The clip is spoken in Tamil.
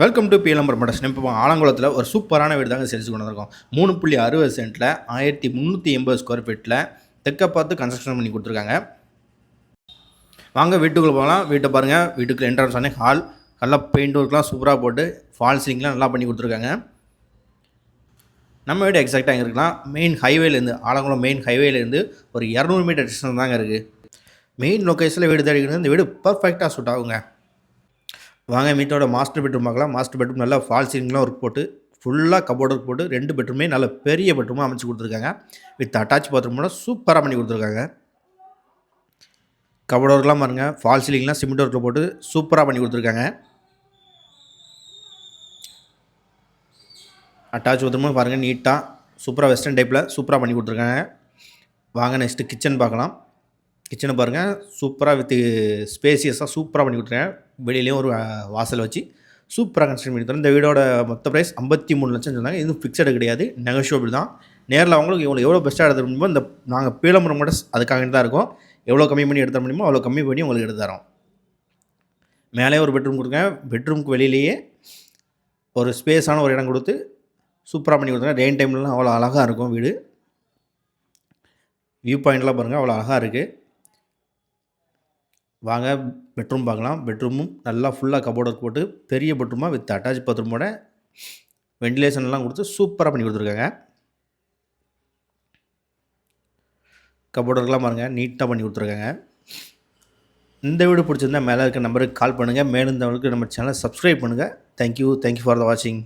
வெல்கம் டு பிஎல்எம் ப்ரொமோட்டர்ஸ் இப்போ ஆலங்குளத்தில் ஒரு சூப்பரான வீடு தாங்க சேல்ஸ் கொண்டு வந்திருக்கோம். மூணு புள்ளி அறுபது சென்ட்டில் ஆயிரத்தி முந்நூற்றி எண்பது ஸ்கொயர் ஃபீட்டில் தெற்க பார்த்து கன்ஸ்ட்ரக்ஷன் பண்ணி கொடுத்துருக்காங்க. வாங்க வீட்டுக்குள்ளே போகலாம். வீட்டை பாருங்கள் வீட்டுக்கு என்ட்ரன்ஸ் ஆனே ஹால் நல்லா பெயிண்ட் ஒர்க்லாம் சூப்பராக போட்டு ஃபால் சீலிங்லாம் நல்லா பண்ணி கொடுத்துருக்காங்க. நம்ம வீடு எக்ஸாக்டாக எங்கே இருக்கலாம். மெயின் ஹைவேலேருந்து ஆலங்குளம் மெயின் ஹைவேலேருந்து ஒரு இரநூறு மீட்டர் டிஸ்டன்ஸ் தாங்க இருக்குது மெயின் லொக்கேஷனில் வீடு தேடிக்கிறது இந்த வீடு பர்ஃபெக்டாக சூட் ஆகுங்க. வாங்க மீட்டோட மாஸ்டர் பெட்ரூம் பார்க்கலாம். மாஸ்டர் பெட்ரூம் நல்லா ஃபால் சீலிங்லாம் ஒர்க் போட்டு ஃபுல்லாக கபோர்டு ஒர்க் போட்டு ரெண்டு பெட்ரூமே நல்ல பெரிய பெட்ரூமாக அமைச்சு கொடுத்துருக்காங்க. வித் அட்டாச் பாத்ரூமோட சூப்பராக பண்ணி கொடுத்துருக்காங்க. கபோர்டு ஒர்க்லாம் பாருங்கள் ஃபால் சீலிங்லாம் சிமெண்ட் ஒர்க்கில் போட்டு சூப்பராக பண்ணி கொடுத்துருக்காங்க. அட்டாச் பாத்ரூமும் பாருங்கள் நீட்டாக சூப்பராக வெஸ்டர்ன் டைப்பில் சூப்பராக பண்ணி கொடுத்துருக்காங்க. வாங்க நெக்ஸ்ட்டு கிச்சன் பார்க்கலாம். கிச்சனை பாருங்கள் சூப்பராக வித்து ஸ்பேசியஸாக சூப்பராக பண்ணி கொடுத்துருக்கேன். வெளியிலையும் ஒரு வாசல் வச்சு சூப்பராக கன்ஸ்ட்ரக்ட் பண்ணி தரோம் இந்த வீடோட மொத்த ப்ரைஸ் ஐம்பத்தி மூணு லட்சம் சொன்னாங்க. இதுவும் ஃபிக்ஸடு கிடையாது. நெகோஷியபிள் தான். நேரில் அவங்களுக்கு இவ்வளோ எவ்வளோ பெஸ்ட்டாக எடுத்து முடியுமோ இந்த நாங்கள் பீளம்பரம் மட்டும் அதுக்காக தான் இருக்கோம். எவ்வளோ கம்மி பண்ணி எடுத்த முடியுமோ அவ்வளோ கம்மி பண்ணி உங்களுக்கு எடுத்து தரோம். மேலே ஒரு பெட்ரூம் கொடுங்க பெட்ரூமுக்கு வெளியிலேயே ஒரு ஸ்பேஸான ஒரு இடம் கொடுத்து சூப்பராக பண்ணி கொடுத்துருங்க ரெயின் டைம்லலாம் அவ்வளோ அழகாக இருக்கும் வீடு. வியூ பாயிண்ட்லாம் பாருங்கள் அவ்வளோ அழகாக இருக்குது வாங்க பெட்ரூம் பார்க்கலாம். பெட்ரூமும் நல்லா ஃபுல்லாக கபோர்டு ஒர்க் போட்டு பெரிய பெட்ரூமாக வித் அட்டாச் பாத்ரூமோட வெண்டிலேஷன்லாம் கொடுத்து சூப்பராக பண்ணி கொடுத்துருக்காங்க. கபோர்டு ஒர்க்லாம் பாருங்கள் நீட்டாக பண்ணி கொடுத்துருக்காங்க. இந்த வீடு பிடிச்சிருந்தா மேலே இருக்க நம்பருக்கு கால் பண்ணுங்கள் மேலும் இந்த நம்ம சேனலை சப்ஸ்கிரைப் பண்ணுங்கள் தேங்க்யூ தேங்க்யூ ஃபார் த வாட்சிங்